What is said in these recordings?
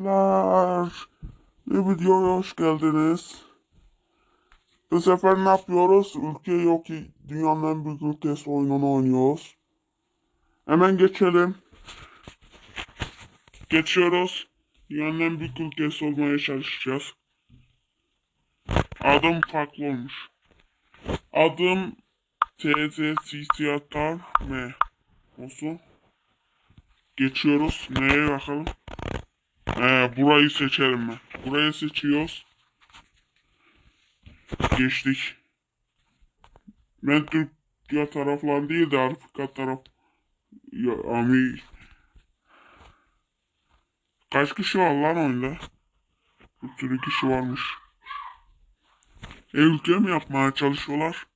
arkadaşlar. Bir videoya hoş geldiniz. Bu sefer ne yapıyoruz? Ülke yok ki dünyanın en büyük ülkesi oyununu oynuyoruz. Hemen geçelim. Geçiyoruz. Dünyanın en büyük ülkesi olmaya çalışacağız. Adım farklı olmuş. Adım TZ Atar M olsun. Geçiyoruz. Neye bakalım? Ee, burayı seçerim ben. Burayı seçiyoruz. Geçtik. Ben Türkiye taraflan değil de Afrika taraf ya, Ami Kaç kişi var lan oyunda? Bir sürü kişi varmış. E ülke mi yapmaya çalışıyorlar?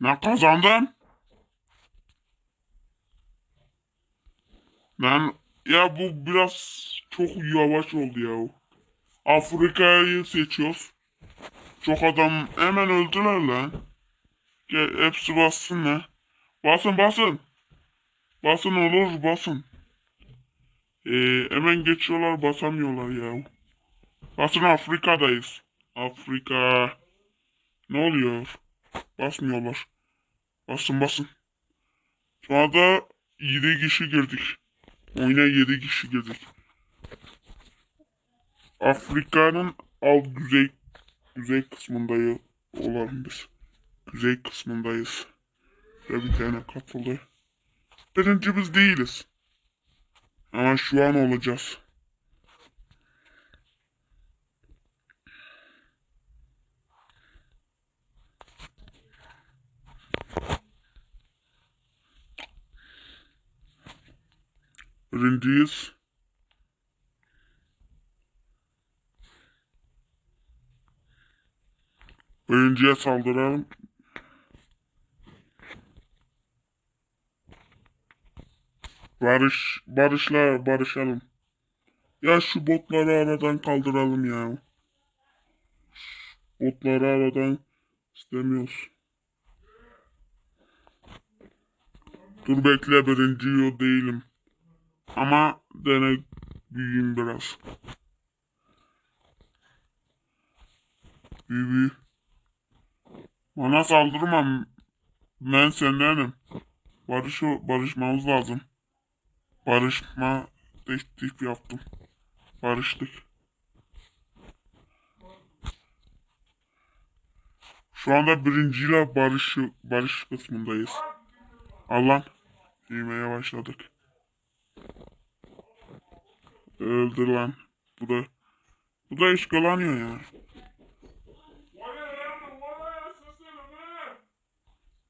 Ne kazandım? Ben ya bu biraz çok yavaş oldu ya. Afrika'yı seçiyoruz. Çok adam hemen öldüler lan. Gel, hepsi bassın lan. Basın basın. Basın olur basın. Ee, hemen geçiyorlar basamıyorlar ya. Basın Afrika'dayız. Afrika. Ne oluyor? Basmıyorlar. Basın basın. Şu anda 7 kişi girdik. Oyuna 7 kişi girdik. Afrika'nın alt güzey güzey kısmındayız olan biz. Güzey kısmındayız. Ve bir tane katıldı. Birinci biz değiliz. Ama şu an olacağız. Birinciyiz. Birinciye saldıralım. Barış, barışla barışalım. Ya şu botları aradan kaldıralım ya. Botları aradan istemiyoruz. Dur bekle birinci yol değilim. Ama dene büyüyeyim biraz. Büyü. Bana saldırma. Ben sendenim. Barış barışmamız lazım. Barışma teklif yaptım. Barıştık. Şu anda birinciyle barış barış kısmındayız. Allah büyümeye başladık. Öldür lan. Bu da bu da işgalanıyor ya.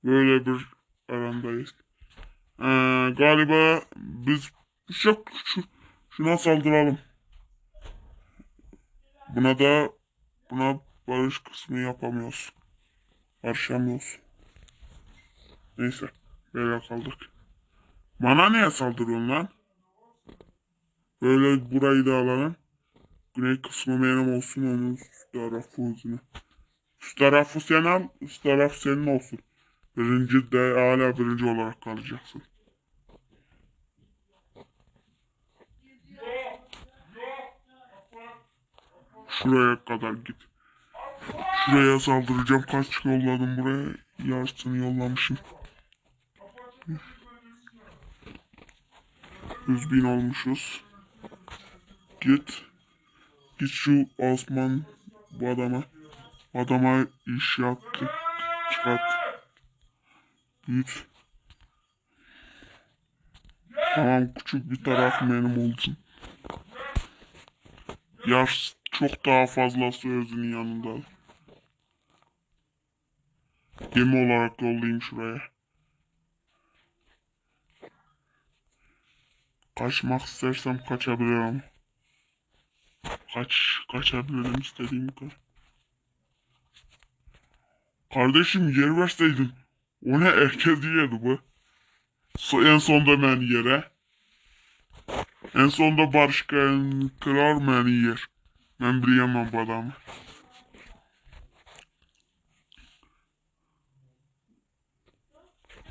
Böyle bir arandayız. Ee, galiba biz şu, şu, şuna saldıralım. Buna da buna barış kısmı yapamıyoruz. Barışamıyoruz. Neyse. Böyle kaldık. Bana niye saldırıyorsun lan? Böyle burayı da alalım. Güney kısmı benim olsun onun üst tarafı uzun. Üst tarafı sen al, üst taraf senin olsun. Birinci de hala birinci olarak kalacaksın. Şuraya kadar git. Şuraya saldıracağım. Kaç yolladım buraya? Yarısını yollamışım. 100 bin olmuşuz. Git. Git şu Osman bu adama. Adama iş yaptı. Çıkart. Büyüt. Tamam küçük bir taraf benim olsun. Yaş çok daha fazlası özünün yanında. Gemi olarak yollayayım şuraya. Kaçmak istersem kaçabilirim. Kaç, kaçabilirim istediğim kadar. Kardeşim yer verseydin. O ne herkes yedi bu. So, en sonda beni yere. En sonda Kaya'nın kırar beni yer. Ben bileyemem bu adamı.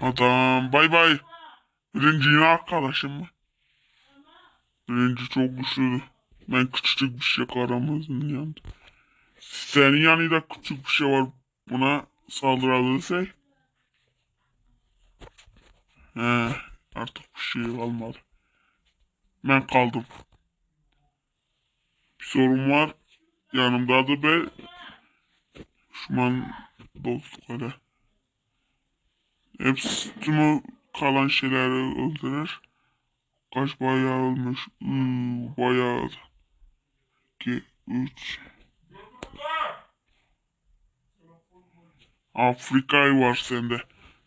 Adam bay bay. Birinci yine arkadaşım mı? Birinci çok güçlüydü. Ben küçücük bir şey karamazdım yanında. Senin yanında küçük bir şey var. Buna saldırabilirsek. He, artık bir şey kalmadı. Ben kaldım. Bir sorun var. Yanımdadır be. Düşman dostluk öyle. Hepsi tüm kalan şeyleri öldürür. Kaç bayağı ölmüş. Iıı, bayağı. 2, 3. Afrika var sende.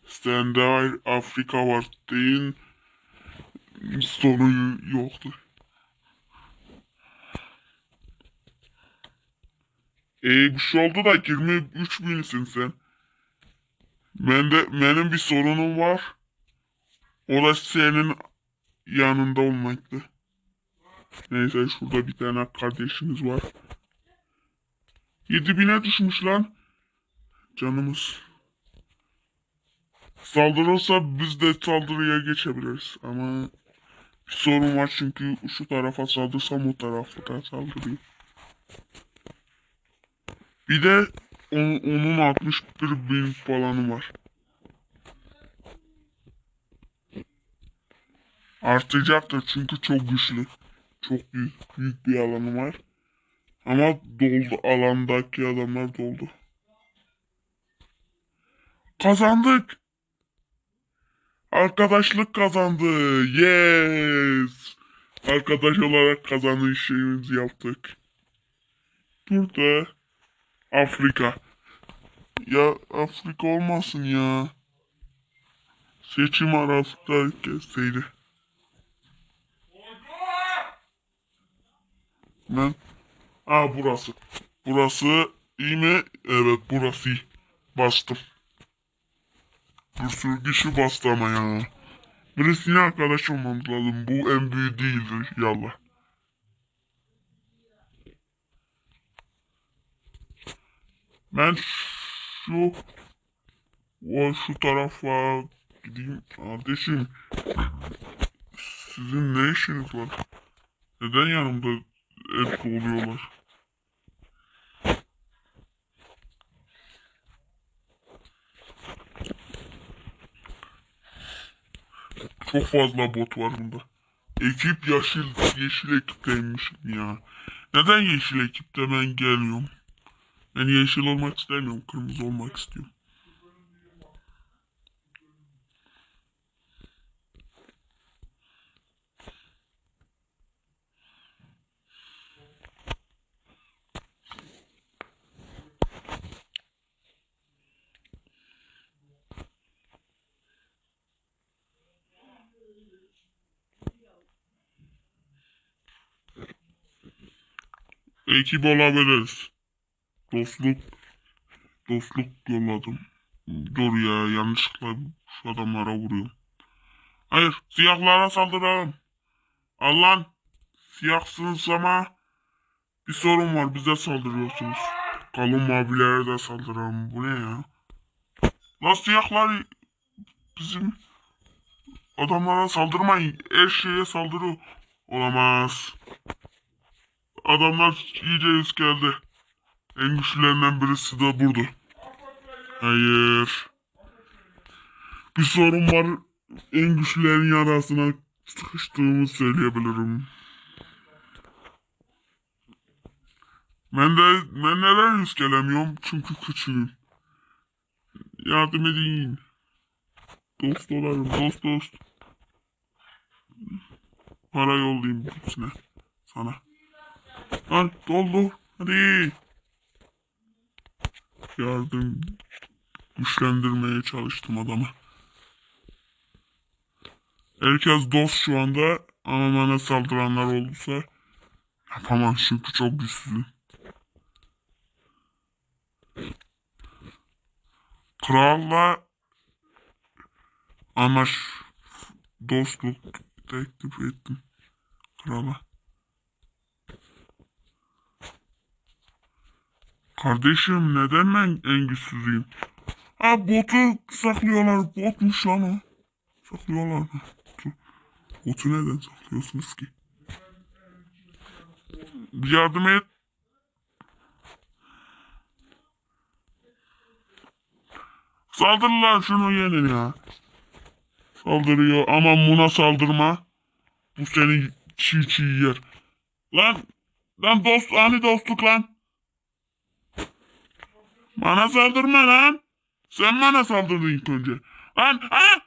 Sende Afrika var deyin. Sonu yoktur. E bir şey oldu da 23 binsin sen. Ben de, benim bir sorunum var. O da senin yanında olmaktı. Neyse şurada bir tane kardeşimiz var. 7000'e düşmüş lan. Canımız. Saldırırsa biz de saldırıya geçebiliriz. Ama bir sorun var çünkü şu tarafa saldırsam o tarafa da saldırıyor. Bir de o- onun 61 bin falanı var. Artacaktır çünkü çok güçlü. Çok büyük, büyük bir alanı var. Ama doldu. Alandaki adamlar doldu. Kazandık. Arkadaşlık kazandı. Yes. Arkadaş olarak kazanış şeyimizi yaptık. Burada Afrika. Ya Afrika olmasın ya. Seçim arasında kesseydi. Ben... Aa burası. Burası iyi mi? Evet burası iyi. Bastım. Bir sürü kişi bastı ama ya. Birisine arkadaş olmamız lazım. Bu en büyüğü değildir yallah. Ben şu o şu tarafa gideyim kardeşim. Sizin ne işiniz var? Neden yanımda hep oluyorlar? Çok fazla bot var bunda. Ekip yeşil, yeşil ekipteymişim ya. Neden yeşil ekipte ben gelmiyorum? Ben yeşil olmak istemiyorum, kırmızı olmak istiyorum. Ekip olabiliriz. Dostluk, dostluk yolladım. Dur ya, yanlışlıkla şu adamlara vuruyorum. Hayır, siyahlara saldıralım. Allah'ın siyahsınız ama bir sorun var, bize saldırıyorsunuz. Kalın mavilere de saldıralım. Bu ne ya? Lan siyahlar bizim adamlara saldırmayın. Her şeye saldırıyor. Olamaz. Adamlar iyice yüz geldi. En güçlülerinden birisi de burada. Hayır. Bir sorun var. En güçlülerin yarasına sıkıştığımı söyleyebilirim. Ben de ben neden yüz gelemiyorum? Çünkü küçüğüm. Yardım edin. Dost olalım. Dost dost. Para yollayayım hepsine. Sana. Al doldu. Hadi. Yardım güçlendirmeye çalıştım adamı. Herkes dost şu anda ama bana saldıranlar olursa yapamam çünkü çok güçsüzüm. Kralla anlaş dostluk teklif ettim krala. Kardeşim neden ben en güçsüzüyüm? Ha botu saklıyorlar. Botmuş lan o. Saklıyorlar. Botu, botu neden saklıyorsunuz ki? Yardım et. Saldır lan şunu yenin ya. Saldırıyor ama buna saldırma. Bu seni çiğ çiğ yer. Lan lan dost hani dostluk lan. Bana saldırma lan. Sen bana saldırdın ilk önce. Lan ha!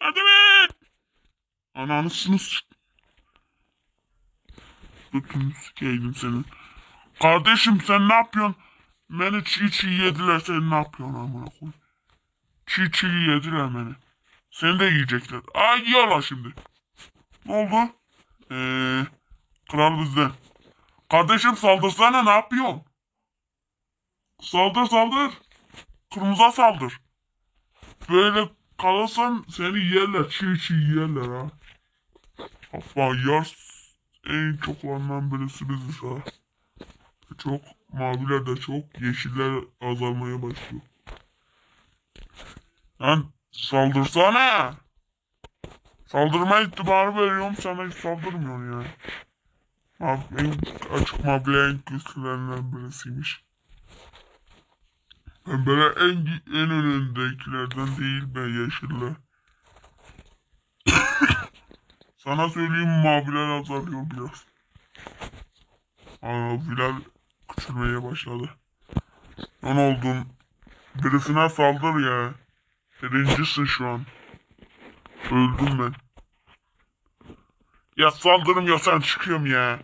Hadi be! Ananısını s- Bütün sikeydim senin. Kardeşim sen ne yapıyorsun? Beni çiğ çiğ yediler sen ne yapıyorsun amına koyayım? Çiğ çiğ yediler beni. Seni de yiyecekler. Aa yiyorlar şimdi. Ne oldu? Eee kral bizde. Kardeşim saldırsana ne yapıyorsun? Saldır saldır. Kırmızı saldır. Böyle kalırsan seni yerler. Çiğ çiğ yerler ha. Hatta yer en çoklarından birisi biziz ha. Çok maviler de çok. Yeşiller azalmaya başlıyor. Lan saldırsana. Saldırma itibarı veriyorum sana hiç saldırmıyorsun ya. Abi en açık mavi en güçlülerinden birisiymiş. Ben böyle en, en önündekilerden değil ben yeşiller. Sana söyleyeyim maviler azalıyor biraz. Bilal küçülmeye başladı. Lan oldun. Birisine saldır ya. Birincisin şu an. Öldüm ben. Ya saldırmıyorsan çıkıyorum ya.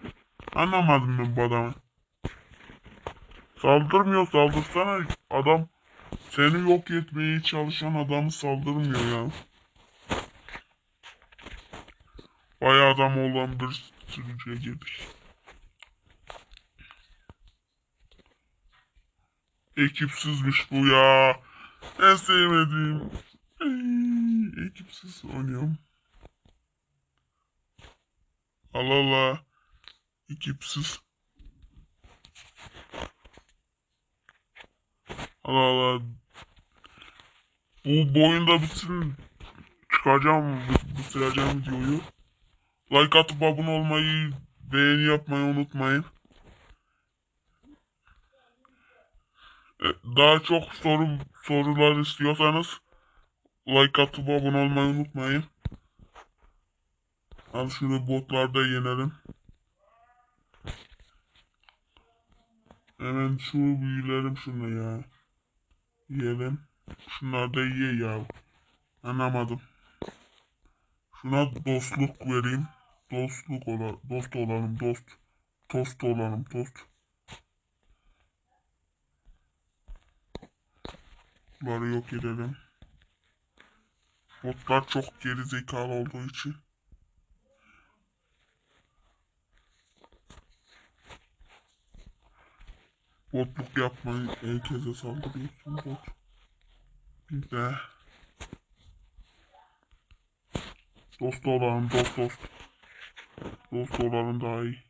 Anlamadım ben bu adamı. Saldırmıyor saldırsana. Adam seni yok etmeye çalışan adamı saldırmıyor ya. Bayağı adam olan bir sürücüye girdik. Ekipsizmiş bu ya. En sevmediğim. Ay, ekipsiz oynuyorum. Allah Allah. Ekipsiz. Allah Allah. Bu boyunda bitsin. Çıkacağım, bitireceğim videoyu. Like atıp abone olmayı, beğeni yapmayı unutmayın. E, Daha çok soru sorular istiyorsanız like atıp abone olmayı unutmayın. Al şunu botlarda yenelim. Hemen şu büyülerim şunu ya. Yiyelim. Şunlar da ye ya. Anlamadım. Şuna dostluk vereyim. Dostluk ola, dost olalım dost. Tost olalım tost. Bunları yok edelim. Botlar çok geri zekalı olduğu için. Botluk yapmayın. Herkese saldırıyorsun bot. Bir de dost olalım dost dost. Dost olalım daha iyi.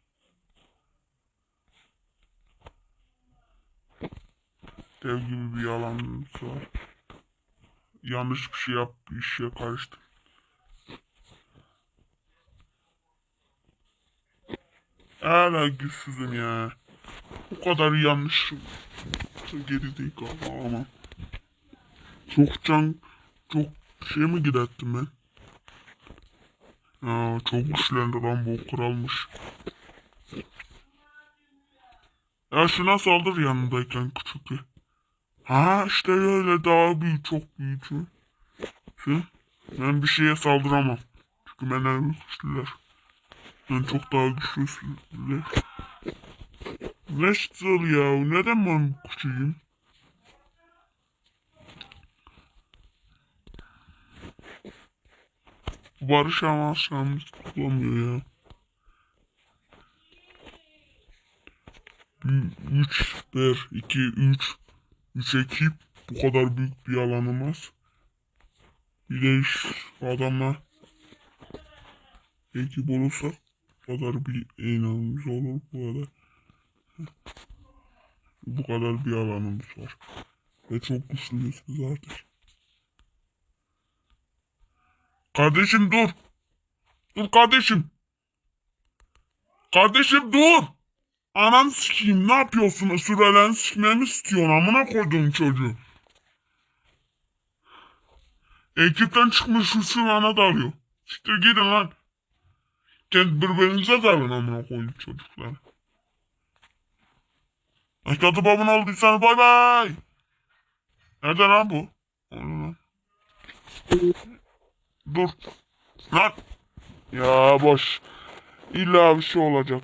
Dev gibi bir yalanımız var. Yanlış bir şey yap, işe karıştım. Hala güçsüzüm ya. Bu kadar yanlış geri değil ama. Çok can, çok şey mi giderttim ben? Aa, çok güçlendi lan bu kralmış. Ya şuna saldır yanındayken küçük. Ha işte öyle daha büyük çok büyük. Şu, ben bir şeye saldıramam. Çünkü benden güçlüler. Ben çok daha güçlüler. Nasıl ya? Neden ben küçüğüm? Barış ama şans bulamıyor ya. 3, 1, 2, 3. 3 ekip. Bu kadar büyük bir alanımız. Bir de iş adamla ekip olursak bu kadar bir inanımız olur bu kadar. Bu kadar bir alanımız var. Ve çok güçlüyüz biz artık. Kardeşim dur. Dur kardeşim. Kardeşim dur. Anam sikeyim ne yapıyorsun? Sürelen sikmemi istiyorsun amına koyduğum çocuğu. Ekipten çıkmış şu ana dalıyor. Siktir gidin lan. Kendi birbirinize dalın amına koyduğum çocuklar. Aşkatı babın olduysanız bay bay. Nerede lan bu? Dur. Lan. Ya boş. İlla bir şey olacak.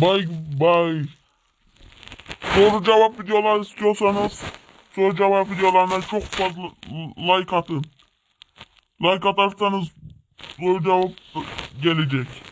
Bay bay. Soru cevap videolar istiyorsanız soru cevap videolarına çok fazla like atın. Like atarsanız soru cevap gelecek.